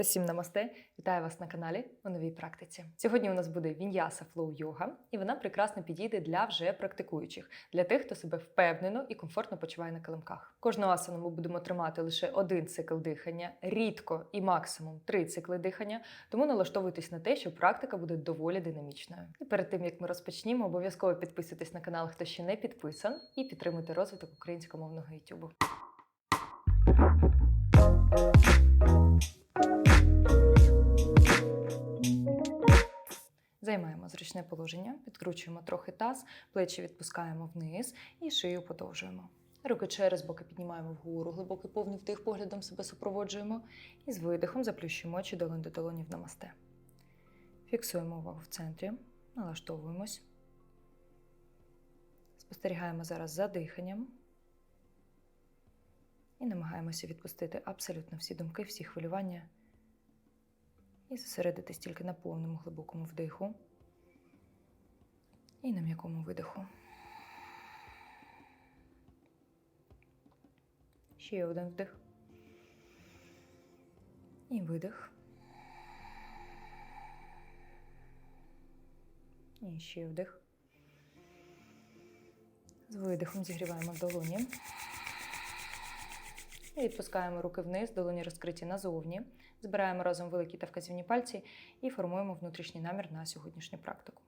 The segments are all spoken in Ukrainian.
Усім намасте! Вітаю вас на каналі у новій практиці. Сьогодні у нас буде віньяса флоу йога, і вона прекрасно підійде для вже практикуючих, для тих, хто себе впевнено і комфортно почуває на килимках. Кожну асану ми будемо тримати лише один цикл дихання, рідко і максимум три цикли дихання. Тому налаштовуйтесь на те, що практика буде доволі динамічною. І перед тим як ми розпочнімо, обов'язково підписуйтесь на канал, хто ще не підписан, і підтримуйте розвиток українськомовного YouTube. Займаємо зручне положення, підкручуємо трохи таз, плечі відпускаємо вниз і шию подовжуємо. Руки через боки піднімаємо вгору, глибокий повний вдих, поглядом себе супроводжуємо. І з видихом заплющуємо очі долонь до долоні в намасте. Фіксуємо увагу в центрі, налаштовуємось. Спостерігаємо зараз за диханням. І намагаємося відпустити абсолютно всі думки, всі хвилювання. І зосередитись тільки на повному глибокому вдиху і на м'якому видиху. Ще один вдих. І видих. І ще вдих. З видихом зігріваємо долоні. І відпускаємо руки вниз, долоні розкриті назовні. Збираємо разом великі та вказівні пальці і формуємо внутрішній намір на сьогоднішню практику.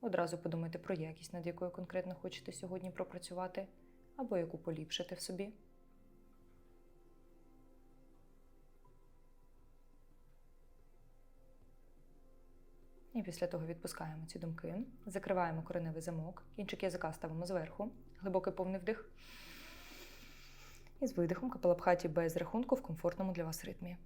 Одразу подумайте про якість, над якою конкретно хочете сьогодні пропрацювати, або яку поліпшити в собі. І після того відпускаємо ці думки, закриваємо кореневий замок, кінчик язика ставимо зверху, глибокий повний вдих. І з видихом капелапхаті без рахунку в комфортному для вас ритмі.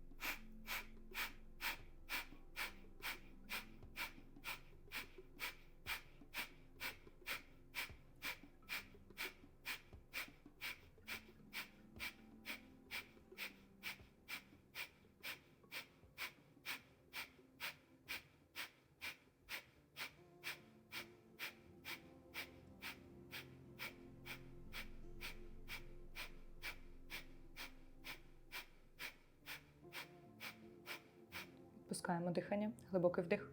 Пускаємо дихання, глибокий вдих.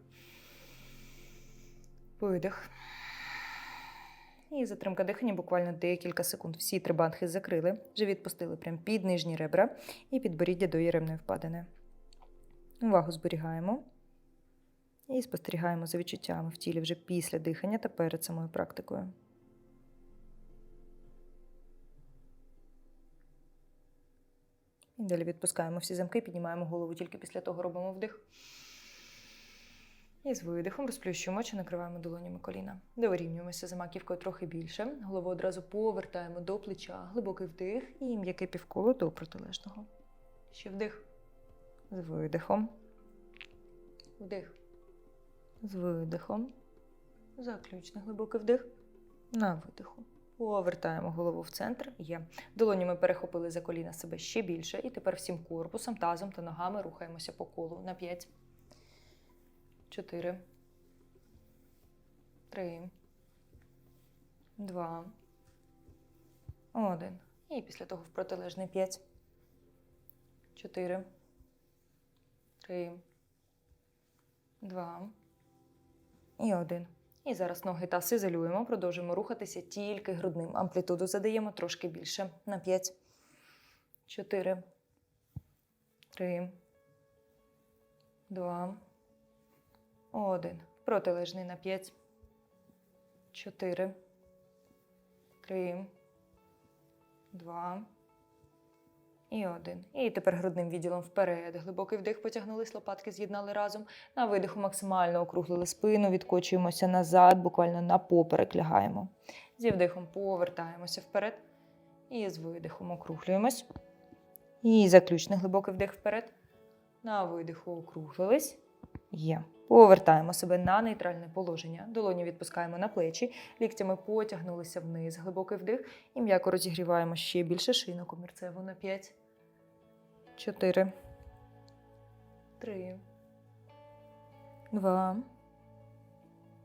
Видих. І затримка дихання буквально декілька секунд. Всі три банхи закрили, живіт пустили прямо під нижні ребра і підборіддя до єремної впадини. Увагу зберігаємо. І спостерігаємо за відчуттями в тілі вже після дихання та перед самою практикою. І далі відпускаємо всі замки, піднімаємо голову, тільки після того робимо вдих. І з видихом розплющуємо очі, накриваємо долонями коліна. Дорівнюємося за маківкою трохи більше. Голову одразу повертаємо до плеча, глибокий вдих і м'яке півколо до протилежного. Ще вдих. З видихом. Вдих. З видихом. Заключний глибокий вдих. На видиху. Повертаємо голову в центр. Є. Долоні ми перехопили за коліна себе ще більше. І тепер всім корпусом, тазом та ногами рухаємося по колу на 5. 4. 3. 2. 1. І після того в протилежний 5. 4. 3. 2. І 1. І зараз ноги таз ізолюємо, продовжуємо рухатися тільки грудним. Амплітуду задаємо трошки більше. На 5, 4, 3, 2, 1. Протилежний на 5, 4, 3, 2, і один. І тепер грудним відділом вперед. Глибокий вдих, потягнулись, лопатки з'єднали разом. На видиху максимально округлили спину, відкочуємося назад, буквально на поперек лягаємо. Зі вдихом повертаємося вперед. І з видихом округлюємось. І заключний глибокий вдих вперед. На видиху округлились. Є. Повертаємо себе на нейтральне положення. Долоні відпускаємо на плечі, ліктями потягнулися вниз. Глибокий вдих і м'яко розігріваємо ще більше шийну комірцеву на 5. 4. 3. 2.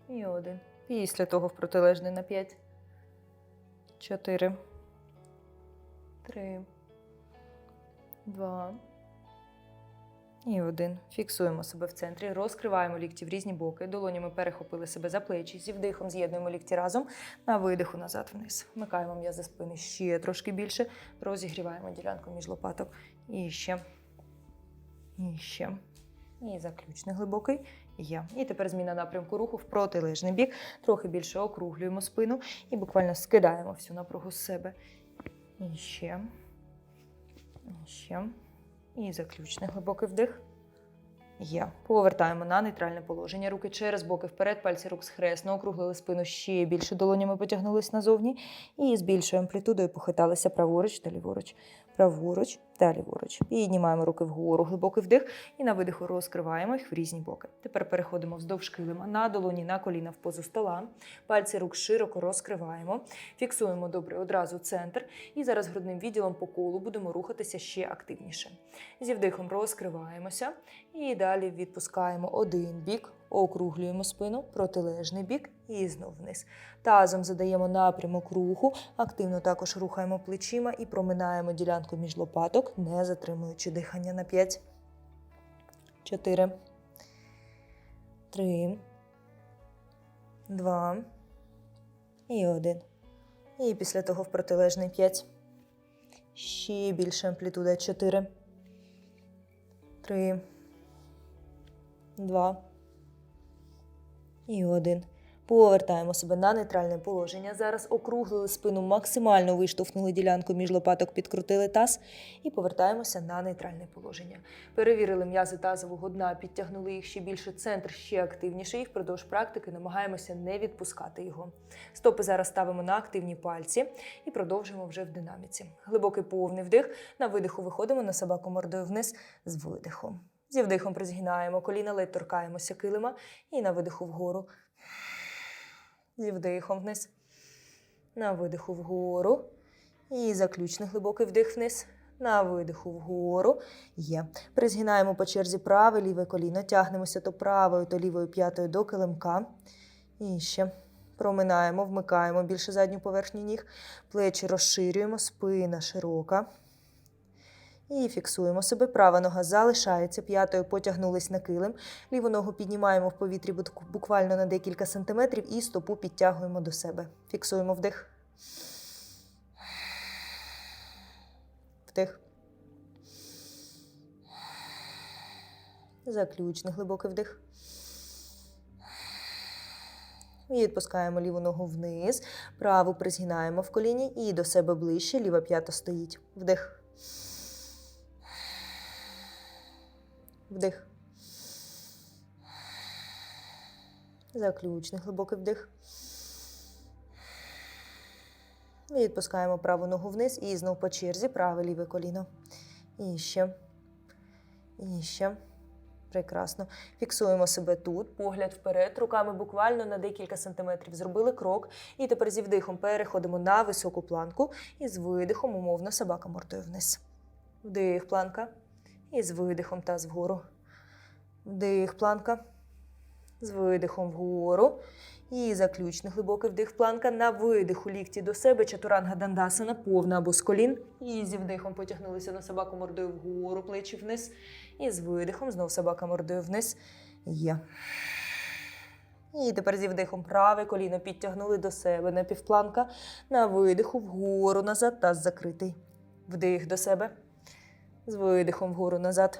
І 1. Після того в протилежний на 5. 4. 3. 2. І один. Фіксуємо себе в центрі, розкриваємо лікті в різні боки. Долонями перехопили себе за плечі. Зі вдихом з'єднуємо лікті разом. На видиху назад вниз. Вмикаємо м'язи спини ще трошки більше. Розігріваємо ділянку між лопаток. І ще. І ще. І заключний глибокий. Є. І тепер зміна напрямку руху в протилежний бік. Трохи більше округлюємо спину і буквально скидаємо всю напругу з себе. І ще. І ще. І заключний глибокий вдих. Є. Повертаємо на нейтральне положення. Руки через боки вперед, пальці рук схресно, округлили спину ще більше, долонями потягнулись назовні. І з більшою амплітудою похиталися праворуч та ліворуч. Праворуч та ліворуч. Піднімаємо руки вгору, глибокий вдих. І на видиху розкриваємо їх в різні боки. Тепер переходимо вздовж килима на долоні, на коліна в позу стола. Пальці рук широко розкриваємо. Фіксуємо добре одразу центр. І зараз грудним відділом по колу будемо рухатися ще активніше. Зі вдихом розкриваємося. І далі відпускаємо один бік, округлюємо спину, протилежний бік і знов вниз. Тазом задаємо напрямок руху, активно також рухаємо плечима і проминаємо ділянку між лопаток, не затримуючи дихання на 5, 4, 3, 2 і 1. І після того в протилежний 5. Ще більше амплітуда. 4, 3, 2 і 1. Повертаємо себе на нейтральне положення. Зараз округлили спину, максимально виштовхнули ділянку між лопаток, підкрутили таз і повертаємося на нейтральне положення. Перевірили м'язи тазового дна, підтягнули їх ще більше, центр ще активніше і впродовж практики намагаємося не відпускати його. Стопи зараз ставимо на активні пальці і продовжуємо вже в динаміці. Глибокий повний вдих. На видиху виходимо на собаку мордою вниз з видихом. Зі вдихом призгинаємо коліна, ледь торкаємося килима і на видиху вгору. Зі вдихом вниз. На видиху вгору. І заключний глибокий вдих вниз. На видиху вгору. Є. Призгинаємо по черзі праве, ліве коліно. Тягнемося то правою, то лівою п'ятою до килимка. І ще. Проминаємо, вмикаємо більше задню поверхню ніг. Плечі розширюємо, спина широка. І фіксуємо себе. Права нога залишається. П'ятою потягнулись на килим. Ліву ногу піднімаємо в повітрі буквально на декілька сантиметрів і стопу підтягуємо до себе. Фіксуємо вдих. Вдих. Заключний глибокий вдих. Відпускаємо ліву ногу вниз. Праву призгинаємо в коліні і до себе ближче. Ліва п'ята стоїть. Вдих. Вдих. Заключний глибокий вдих. Відпускаємо праву ногу вниз і знов по черзі праве ліве коліно. І ще. І ще. Прекрасно. Фіксуємо себе тут, погляд вперед, руками буквально на декілька сантиметрів зробили крок. І тепер зі вдихом переходимо на високу планку і з видихом умовно собака мордою вниз. Вдих, планка. І з видихом таз вгору. Вдих, планка. З видихом вгору. І заключний глибокий вдих планка. На видиху лікті до себе. Чатуранга дандасана, повна або з колін. І зі вдихом потягнулися на собаку мордою вгору, плечі вниз. І з видихом знов собака мордою вниз. Є. І тепер зі вдихом праве коліно підтягнули до себе на півпланка. На видиху вгору назад, таз закритий. Вдих до себе. З видихом вгору назад.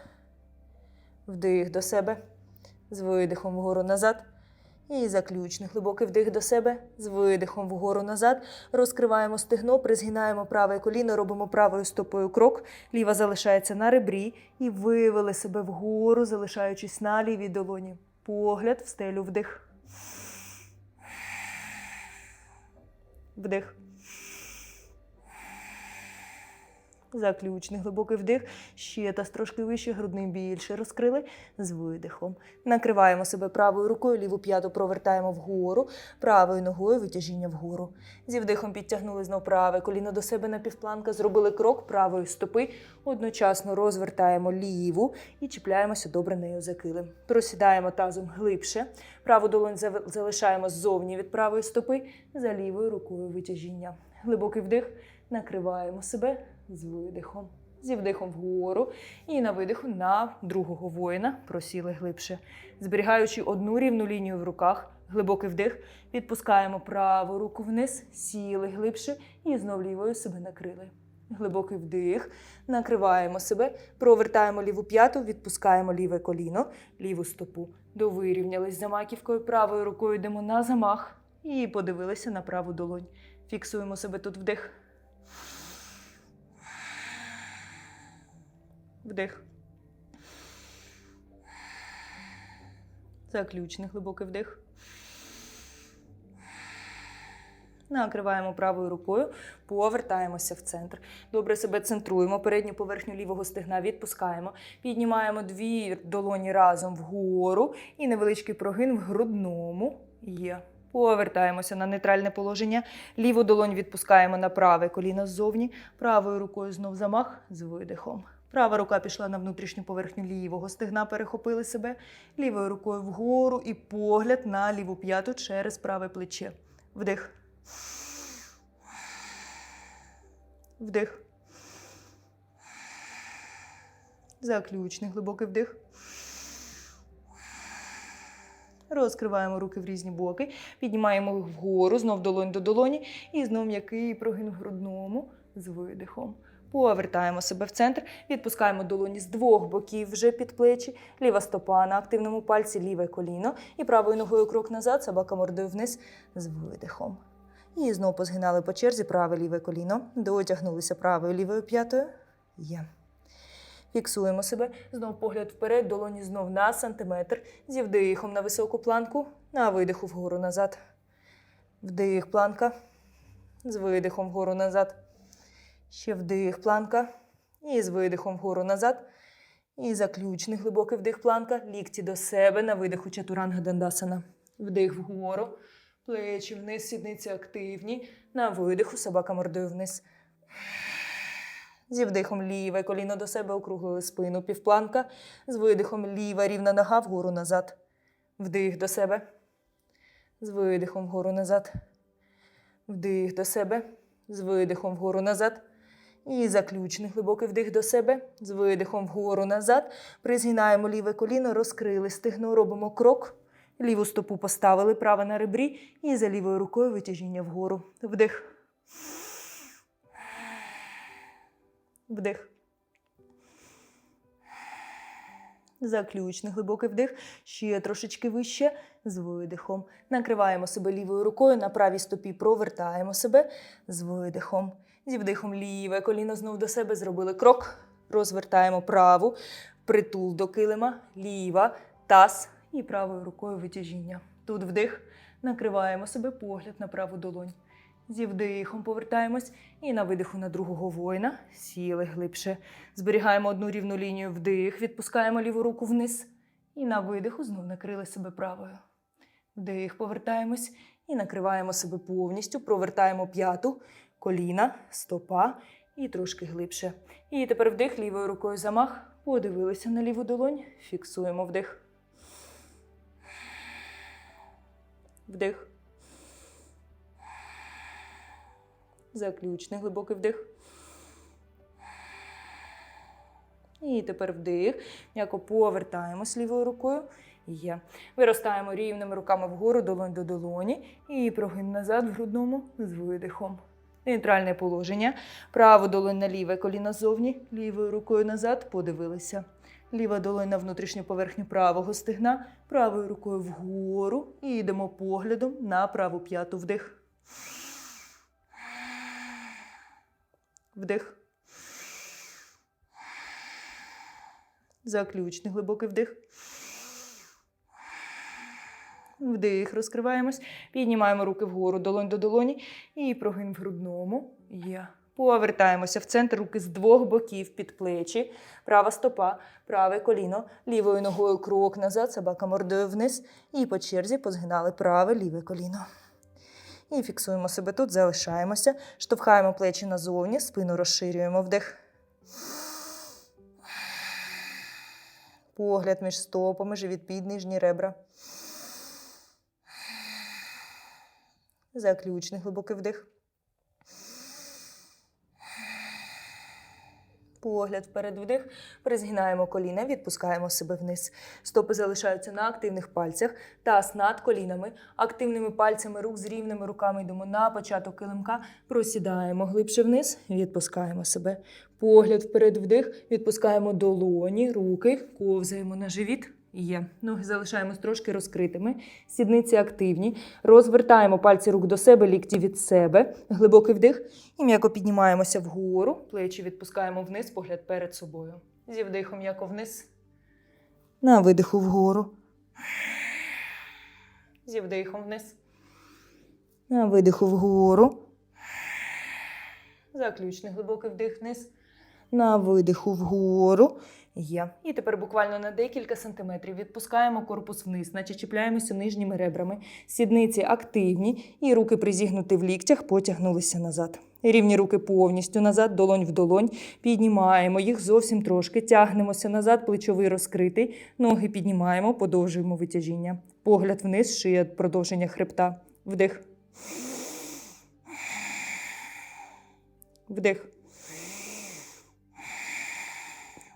Вдих до себе. З видихом вгору назад. І заключний глибокий вдих до себе. З видихом вгору назад. Розкриваємо стегно, призгинаємо праве коліно, робимо правою стопою крок. Ліва залишається на ребрі. І вивели себе вгору, залишаючись на лівій долоні. Погляд в стелю вдих. Вдих. Заключний глибокий вдих. Ще таз трошки вище, грудний більше розкрили з видихом. Накриваємо себе правою рукою, ліву п'яту провертаємо вгору, правою ногою витяжіння вгору. Зі вдихом підтягнули знов праве коліно до себе на півпланка, зробили крок правої стопи. Одночасно розвертаємо ліву і чіпляємося добре нею за килим. Просідаємо тазом глибше. Праву долонь залишаємо ззовні від правої стопи, за лівою рукою витяжіння. Глибокий вдих, накриваємо себе з видихом. Зі вдихом вгору. І на видиху на другого воїна просіли глибше. Зберігаючи одну рівну лінію в руках, глибокий вдих, відпускаємо праву руку вниз, сіли глибше і знов лівою себе накрили. Глибокий вдих, накриваємо себе, провертаємо ліву п'яту, відпускаємо ліве коліно, ліву стопу. Довирівнялись за маківкою, правою рукою йдемо на замах і подивилися на праву долонь. Фіксуємо себе тут вдих. Вдих. Заключний глибокий вдих. Накриваємо правою рукою, повертаємося в центр. Добре себе центруємо. Передню поверхню лівого стегна відпускаємо. Піднімаємо дві долоні разом вгору і невеличкий прогин в грудному. Є. Повертаємося на нейтральне положення. Ліву долонь відпускаємо на праве коліно ззовні. Правою рукою знов замах з видихом. Права рука пішла на внутрішню поверхню лівого стегна, перехопили себе. Лівою рукою вгору і погляд на ліву п'яту через праве плече. Вдих. Вдих. Заключний глибокий вдих. Розкриваємо руки в різні боки, піднімаємо їх вгору, знов долонь до долоні і знов м'який прогин в грудному з видихом. Повертаємо себе в центр, відпускаємо долоні з двох боків вже під плечі, ліва стопа на активному пальці, ліве коліно і правою ногою крок назад, собака мордою вниз з видихом. І знову позгинали по черзі праве ліве коліно, дотягнулися правою лівою п'ятою. Є. Фіксуємо себе. Знов погляд вперед, долоні знов на сантиметр. Зі вдихом на високу планку, на видиху вгору назад. Вдих, планка. З видихом вгору назад. Ще вдих, планка. І з видихом вгору назад. І заключний глибокий вдих, планка. Лікті до себе на видиху чатуранга дандасана. Вдих вгору. Плечі вниз, сідниці активні. На видиху собака мордою вниз. Зі вдихом ліве коліно до себе округлили спину півпланка. З видихом ліва рівна нога вгору назад. Вдих до себе. З видихом вгору назад. Вдих до себе. З видихом вгору назад. І заключний глибокий вдих до себе. З видихом вгору назад. Призгинаємо ліве коліно, розкрили стегно, робимо крок. Ліву стопу поставили, права на ребрі. І за лівою рукою витяжіння вгору. Вдих. Вдих. Заключний глибокий вдих. Ще трошечки вище. З видихом. Накриваємо себе лівою рукою. На правій стопі провертаємо себе з видихом. Зі вдихом ліве коліно знов до себе зробили крок. Розвертаємо праву. Притул до килима. Ліва. Таз. І правою рукою витяжіння. Тут вдих. Накриваємо себе погляд на праву долонь. Зі вдихом повертаємось і на видиху на другого воїна сіли глибше. Зберігаємо одну рівну лінію вдих, відпускаємо ліву руку вниз. І на видиху знов накрили себе правою. Вдих, повертаємось і накриваємо себе повністю, провертаємо п'яту, коліна, стопа і трошки глибше. І тепер вдих лівою рукою замах. Подивилися на ліву долонь, фіксуємо вдих. Вдих. Заключний глибокий вдих. І тепер вдих. М'яко повертаємось лівою рукою. Є. Виростаємо рівними руками вгору, долонь до долоні. І прогин назад в грудному з видихом. Нейтральне положення. Праву долонь на ліве коліно ззовні, лівою рукою назад подивилися. Ліва долонь на внутрішню поверхню правого стегна, правою рукою вгору. І йдемо поглядом на праву п'яту вдих. Вдих. Заключний глибокий вдих. Вдих, розкриваємось. Піднімаємо руки вгору, долонь до долоні. І прогин в грудному. Є. Повертаємося в центр руки з двох боків під плечі. Права стопа, праве коліно, лівою ногою крок назад, собака мордою вниз. І по черзі позгинали праве ліве коліно. І фіксуємо себе тут, залишаємося. Штовхаємо плечі назовні, спину розширюємо вдих. Погляд між стопами, живіт під нижні ребра. Заключний глибокий вдих. Погляд вперед вдих. Призгинаємо коліна, відпускаємо себе вниз. Стопи залишаються на активних пальцях. Таз над колінами. Активними пальцями рук з рівними руками йдемо на початок килимка. Просідаємо глибше вниз, відпускаємо себе. Погляд вперед вдих. Відпускаємо долоні, руки, ковзаємо на живіт. Є. Ноги залишаємось трошки розкритими. Сідниці активні. Розвертаємо пальці рук до себе, лікті від себе. Глибокий вдих. І м'яко піднімаємося вгору. Плечі відпускаємо вниз, погляд перед собою. Зі вдихом м'яко вниз. На видиху вгору. Зі вдихом вниз. На видиху вгору. Заключний глибокий вдих вниз. На видиху вгору. Є. І тепер буквально на декілька сантиметрів відпускаємо корпус вниз, наче чіпляємося нижніми ребрами. Сідниці активні і руки призігнуті в ліктях, потягнулися назад. Рівні руки повністю назад, долонь в долонь. Піднімаємо їх зовсім трошки, тягнемося назад, плечовий розкритий. Ноги піднімаємо, подовжуємо витяжіння. Погляд вниз, шия продовження хребта. Вдих. Вдих.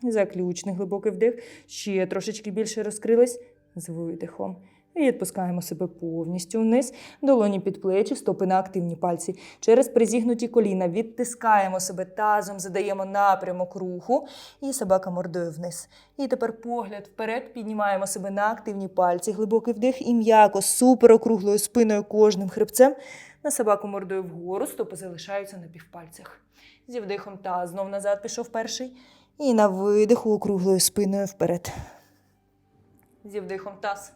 Заключний глибокий вдих. Ще трошечки більше розкрились з видихом. І відпускаємо себе повністю вниз, долоні під плечі, стопи на активні пальці. Через призігнуті коліна відтискаємо себе тазом, задаємо напрямок руху і собака мордою вниз. І тепер погляд вперед, піднімаємо себе на активні пальці, глибокий вдих і м'яко, супер округлою спиною кожним хребцем. На собаку мордою вгору, стопи залишаються на півпальцях. Зі вдихом та знов назад пішов перший. І на видиху округлою спиною вперед. Зі вдихом таз.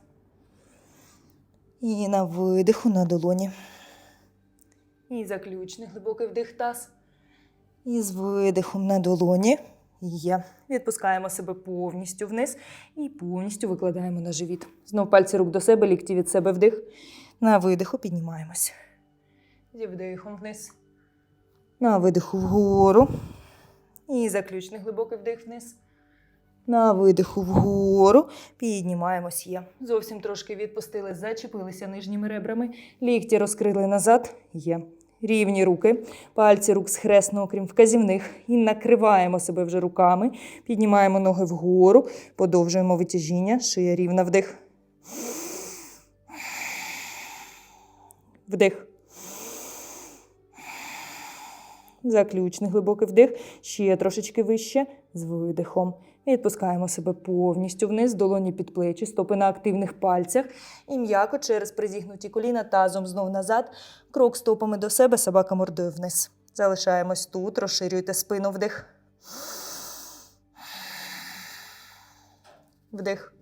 І на видиху на долоні. І заключний глибокий вдих таз. І з видихом на долоні. Є. Відпускаємо себе повністю вниз і повністю викладаємо на живіт. Знов пальці рук до себе, лікті від себе вдих. На видиху піднімаємось. Зі вдихом вниз. На видиху вгору. І заключний глибокий вдих вниз. На видиху вгору. Піднімаємось є. Зовсім трошки відпустили, зачепилися нижніми ребрами. Лікті розкрили назад. Є. Рівні руки, пальці рук схресно, окрім вказівних. І накриваємо себе вже руками. Піднімаємо ноги вгору, подовжуємо витяжіння. Шия рівна вдих. Вдих. Заключний глибокий вдих, ще трошечки вище з видихом. Відпускаємо себе повністю вниз, долоні під плечі, стопи на активних пальцях. І м'яко через призігнуті коліна тазом знов назад. Крок стопами до себе, собака мордою вниз. Залишаємось тут, розширюйте спину вдих. Вдих.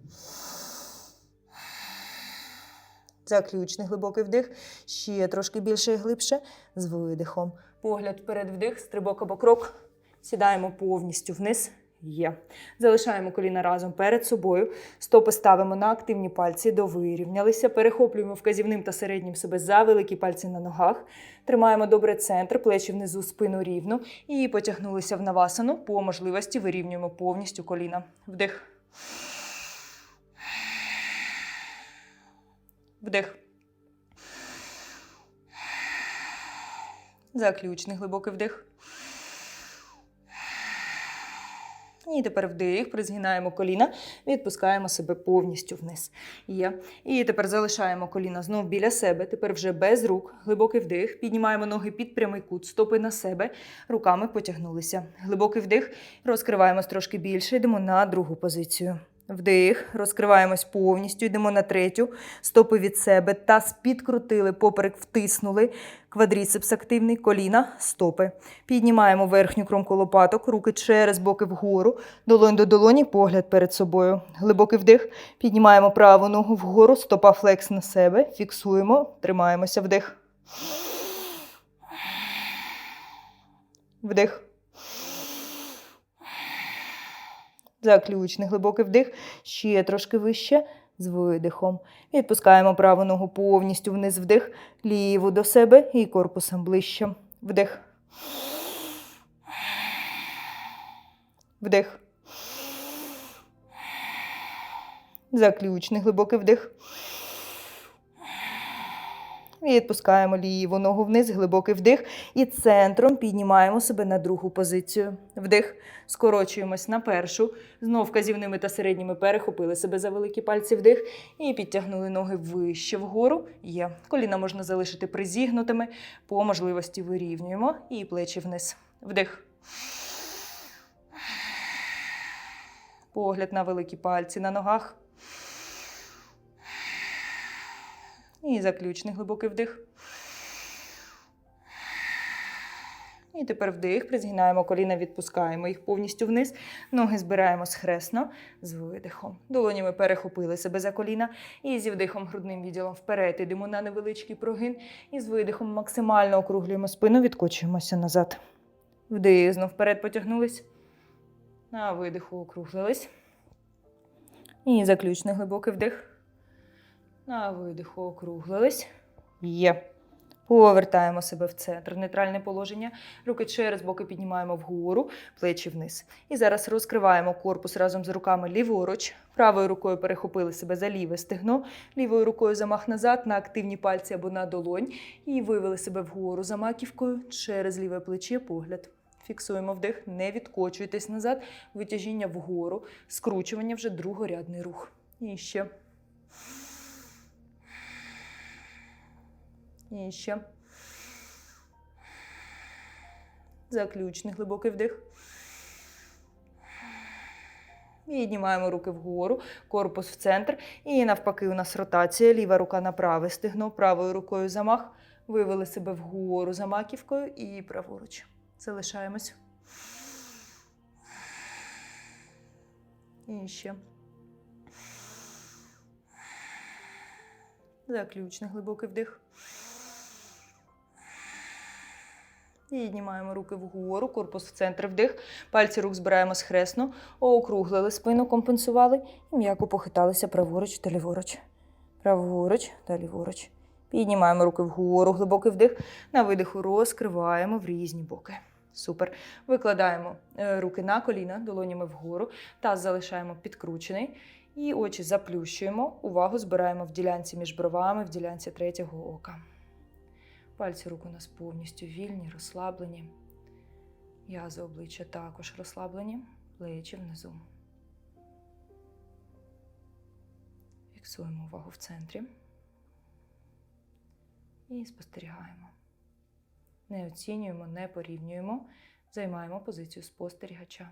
Заключний глибокий вдих. Ще трошки більше і глибше з видихом. Погляд вперед вдих, стрибок або крок. Сідаємо повністю вниз. Є. Залишаємо коліна разом перед собою. Стопи ставимо на активні пальці, довирівнялися. Перехоплюємо вказівним та середнім себе за великі пальці на ногах. Тримаємо добре центр, плечі внизу, спину рівно. І потягнулися в навасану. По можливості вирівнюємо повністю коліна. Вдих. Вдих. Заключний глибокий вдих. І тепер вдих, призгинаємо коліна, відпускаємо себе повністю вниз. Є. І тепер залишаємо коліна знов біля себе. Тепер вже без рук. Глибокий вдих. Піднімаємо ноги під прямий кут, стопи на себе, руками потягнулися. Глибокий вдих. Розкриваємось трошки більше. Йдемо на другу позицію. Вдих, розкриваємось повністю, йдемо на третю, стопи від себе, таз підкрутили, поперек втиснули, квадріцепс активний, коліна, стопи. Піднімаємо верхню кромку лопаток, руки через боки вгору, долонь до долоні, погляд перед собою. Глибокий вдих, піднімаємо праву ногу вгору, стопа флекс на себе, фіксуємо, тримаємося, вдих. Вдих. Заключний глибокий вдих, ще трошки вище з видихом. Відпускаємо праву ногу повністю вниз вдих, ліву до себе і корпусом ближче. Вдих. Вдих. Заключний глибокий вдих. Відпускаємо ліву ногу вниз, глибокий вдих. І центром піднімаємо себе на другу позицію. Вдих. Скорочуємось на першу. Знов вказівними та середніми перехопили себе за великі пальці вдих. І підтягнули ноги вище вгору. Є. Коліна можна залишити призігнутими. По можливості вирівнюємо. І плечі вниз. Вдих. Погляд на великі пальці на ногах. І заключний глибокий вдих. І тепер вдих, призгинаємо коліна, відпускаємо їх повністю вниз. Ноги збираємо схресно з видихом. Долонями перехопили себе за коліна. І зі вдихом грудним відділом вперед йдемо на невеличкий прогин. І з видихом максимально округлюємо спину, відкочуємося назад. Вдих, знов вперед потягнулись. На видиху округлились. І заключний глибокий вдих. На видиху округлились. Є. Повертаємо себе в центр. Нейтральне положення. Руки через боки піднімаємо вгору, плечі вниз. І зараз розкриваємо корпус разом з руками ліворуч. Правою рукою перехопили себе за ліве стегно, лівою рукою замах назад на активні пальці або на долонь. І вивели себе вгору за маківкою через ліве плече погляд. Фіксуємо вдих, не відкочуйтесь назад, витяжіння вгору, скручування вже другорядний рух. І ще. І ще. Заключний глибокий вдих. Піднімаємо руки вгору, корпус в центр. І навпаки, у нас ротація. Ліва рука на праве стегно, правою рукою замах. Вивели себе вгору за маківкою і праворуч. Залишаємось. І ще. Заключний глибокий вдих. Піднімаємо руки вгору, корпус в центр вдих. Пальці рук збираємо схресно, округлили спину, компенсували і м'яко похиталися праворуч та ліворуч. Праворуч та ліворуч. Піднімаємо руки вгору, глибокий вдих. На видиху розкриваємо в різні боки. Супер. Викладаємо е, руки на коліна, долонями вгору. Таз залишаємо підкручений. І очі заплющуємо. Увагу збираємо в ділянці між бровами, в ділянці третього ока. Пальці рук у нас повністю вільні, розслаблені. Язи обличчя також розслаблені, плечі внизу. Фіксуємо увагу в центрі. І спостерігаємо. Не оцінюємо, не порівнюємо. Займаємо позицію спостерігача.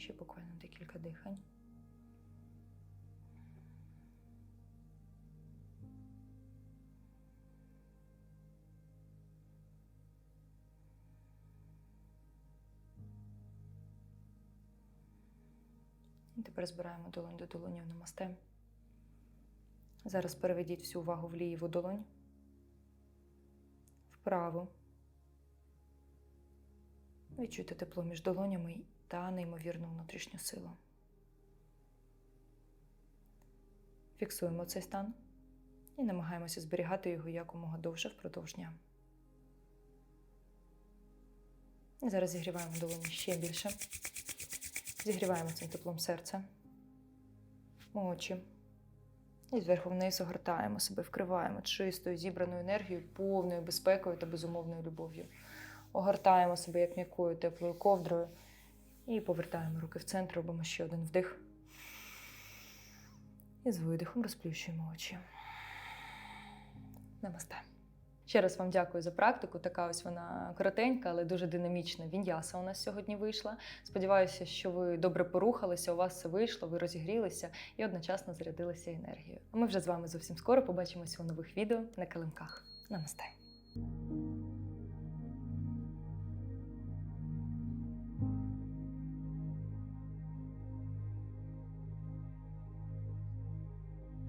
Ще буквально декілька дихань. Тепер збираємо долонь до долоні в намасте. Зараз переведіть всю увагу в ліву долонь, вправу. Відчуйте тепло між долонями та неймовірну внутрішню силу. Фіксуємо цей стан і намагаємося зберігати його якомога довше впродовж дня. І зараз зігріваємо долоні ще більше. Зігріваємо цим теплом серця, очі. І зверху вниз огортаємо себе, вкриваємо чистою, зібраною енергією, повною безпекою та безумовною любов'ю. Огортаємо себе як м'якою теплою ковдрою. І повертаємо руки в центр, робимо ще один вдих. І з видихом розплющуємо очі. Намасте. Ще раз вам дякую за практику. Така ось вона коротенька, але дуже динамічна. Він'яса у нас сьогодні вийшла. Сподіваюся, що ви добре порухалися, у вас все вийшло, ви розігрілися і одночасно зарядилися енергією. А ми вже з вами зовсім скоро побачимося у нових відео на килимках. Намасте!